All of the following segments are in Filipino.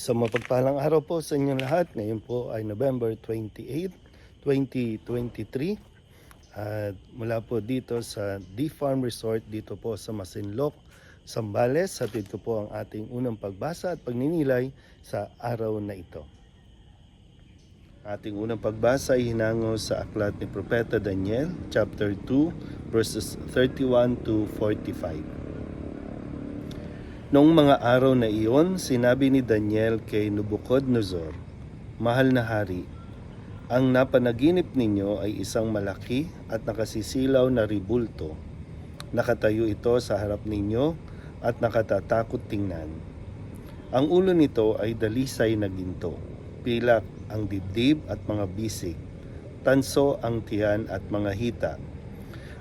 Isang mapagpalang araw po sa inyong lahat. Ngayon po ay November 28, 2023. At mula po dito sa D-Farm Resort dito po sa Masinloc, Sambales. Hatid ko po ang ating unang pagbasa at pagninilay sa araw na ito. Ating unang pagbasa ay hinango sa aklat ni Propeta Daniel, chapter 2, verses 31 to 45. Noong mga araw na iyon, sinabi ni Daniel kay Nabucodonosor, Mahal na hari, ang napanaginip ninyo ay isang malaki at nakasisilaw na ribulto. Nakatayo ito sa harap ninyo at nakatatakot tingnan. Ang ulo nito ay dalisay na ginto, pilak ang dibdib at mga bisig, tanso ang tiyan at mga hita.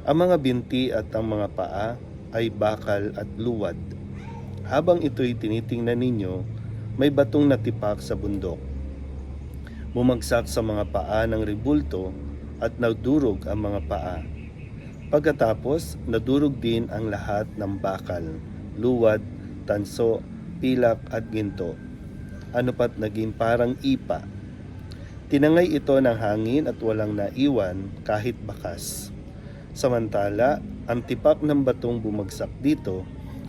Ang mga binti at ang mga paa ay bakal at luwad. Habang ito'y tinitingnan ninyo, may batong natipak sa bundok. Bumagsak sa mga paa ng ribulto at nadurog ang mga paa. Pagkatapos, nadurog din ang lahat ng bakal, luwad, tanso, pilak at ginto. Ano pat naging parang ipa. Tinangay ito ng hangin at walang naiwan kahit bakas. Samantala, ang tipak ng batong bumagsak dito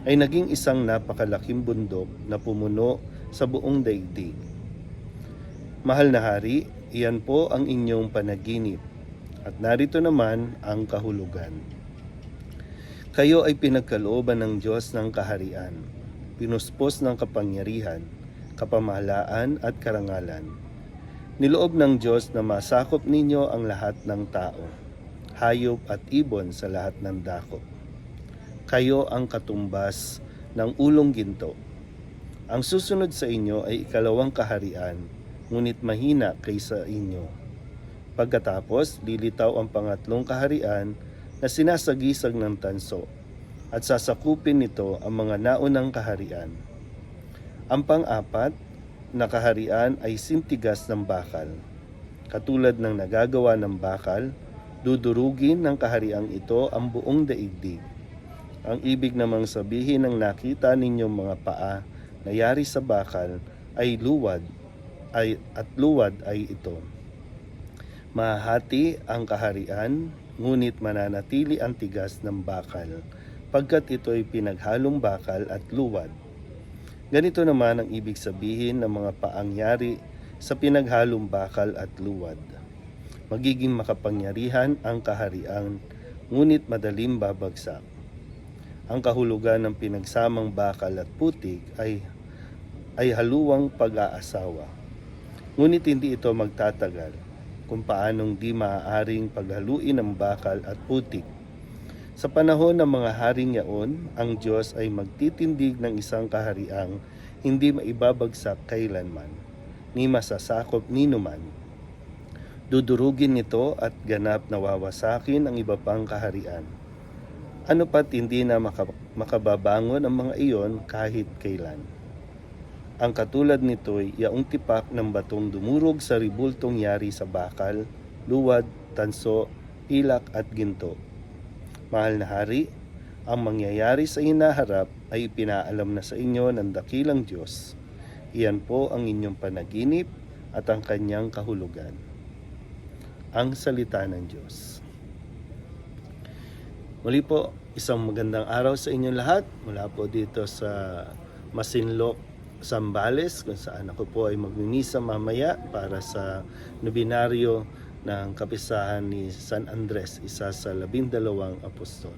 ay naging isang napakalaking bundok na pumuno sa buong daigdig. Mahal na hari, iyan po ang inyong panaginip at narito naman ang kahulugan. Kayo ay pinagkalooban ng Diyos ng kaharian, pinuspos ng kapangyarihan, kapamahalaan at karangalan. Niloob ng Diyos na masakop ninyo ang lahat ng tao, hayop at ibon sa lahat ng dakop kayo ang katumbas ng ulong ginto. Ang susunod sa inyo ay ikalawang kaharian, ngunit mahina kaysa inyo. Pagkatapos, lilitaw ang pangatlong kaharian na sinasagisag ng tanso, at sasakupin nito ang mga naunang kaharian. Ang pang-apat na kaharian ay sintigas ng bakal. Katulad ng nagagawa ng bakal, dudurugin ng kahariang ito ang buong daigdig ang ibig namang sabihin ng nakita ninyong mga paa na yari sa bakal ay luwad ay at luwad ay ito. Mahati ang kaharian, ngunit mananatili ang tigas ng bakal, pagkat ito ay pinaghalong bakal at luwad. Ganito naman ang ibig sabihin ng mga paang yari sa pinaghalong bakal at luwad. Magiging makapangyarihan ang kaharian, ngunit madaling babagsak. Ang kahulugan ng pinagsamang bakal at putik ay ay haluwang pag-aasawa. Ngunit hindi ito magtatagal kung paanong di maaaring paghaluin ang bakal at putik. Sa panahon ng mga haring yaon, ang Diyos ay magtitindig ng isang kahariang hindi maibabagsak kailanman, ni masasakop ni numan. Dudurugin nito at ganap na wawasakin ang iba pang kaharian ano pat hindi na maka- makababangon ang mga iyon kahit kailan. Ang katulad nito ay yaong tipak ng batong dumurog sa ribultong yari sa bakal, luwad, tanso, pilak at ginto. Mahal na hari, ang mangyayari sa inaharap ay pinaalam na sa inyo ng dakilang Diyos. Iyan po ang inyong panaginip at ang kanyang kahulugan. Ang salita ng Diyos. Muli po, isang magandang araw sa inyong lahat mula po dito sa Masinloc, Sambales kung saan ako po ay magmimisa mamaya para sa nobinaryo ng kapisahan ni San Andres, isa sa labindalawang apostol.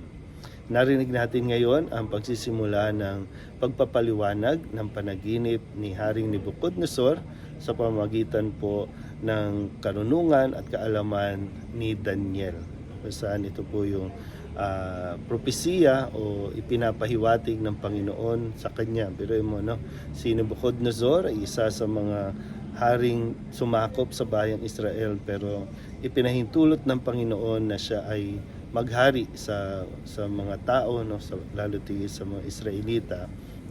Narinig natin ngayon ang pagsisimula ng pagpapaliwanag ng panaginip ni Haring Nebuchadnezzar sa pamagitan po ng karunungan at kaalaman ni Daniel. Kung saan ito po yung uh, propesiya o ipinapahiwatig ng Panginoon sa kanya. Pero mo, no? Si Nebuchadnezzar ay isa sa mga haring sumakop sa bayang Israel pero ipinahintulot ng Panginoon na siya ay maghari sa sa mga tao no sa lalo tigit sa mga Israelita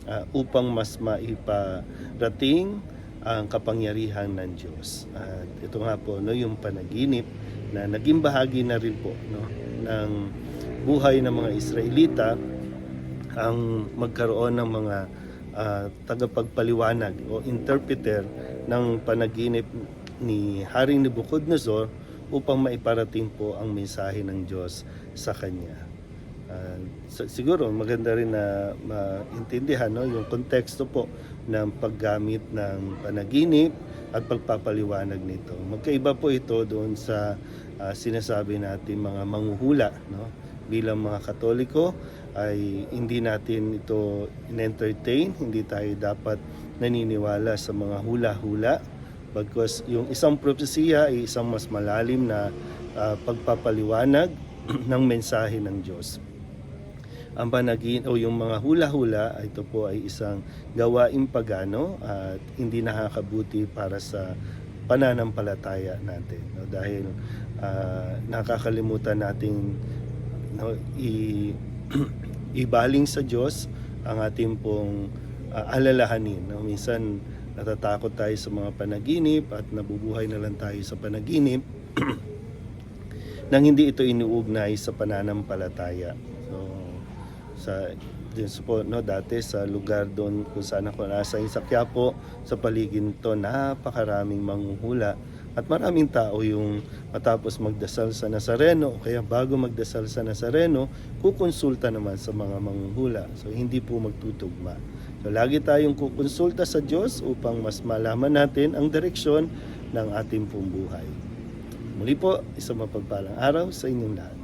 uh, upang mas maiparating ang kapangyarihan ng Diyos. At ito nga po no yung panaginip na naging bahagi na rin po no ng buhay ng mga Israelita ang magkaroon ng mga ah, tagapagpaliwanag o interpreter ng panaginip ni Haring Nebuchadnezzar upang maiparating po ang mensahe ng Diyos sa kanya. Sa- siguro maganda rin na maintindihan no, yung konteksto po ng paggamit ng panaginip at pagpapaliwanag nito. Magkaiba po ito doon sa ah, sinasabi natin mga manghuhula. No? Bilang mga Katoliko ay hindi natin ito in-entertain, hindi tayo dapat naniniwala sa mga hula-hula Bagkus yung isang propesiya ay isang mas malalim na ah, pagpapaliwanag ng mensahe ng Diyos. Ang panagin o yung mga hula-hula, ito po ay isang gawaing pagano at hindi nakakabuti para sa pananampalataya natin. No? Dahil ah, nakakalimutan nating no, i, ibaling sa Diyos ang ating pong ah, alalahanin. No? Minsan natatakot tayo sa mga panaginip at nabubuhay na lang tayo sa panaginip nang hindi ito inuugnay sa pananampalataya. So, sa din po no dati sa lugar doon kung saan ako nasa sa Quiapo sa paligid nito napakaraming manghuhula at maraming tao yung matapos magdasal sa Nazareno kaya bago magdasal sa Nazareno kukonsulta naman sa mga manghuhula. So hindi po magtutugma. So lagi tayong kukonsulta sa Diyos upang mas malaman natin ang direksyon ng ating pong buhay. Muli po isang mapagpalang araw sa inyong lahat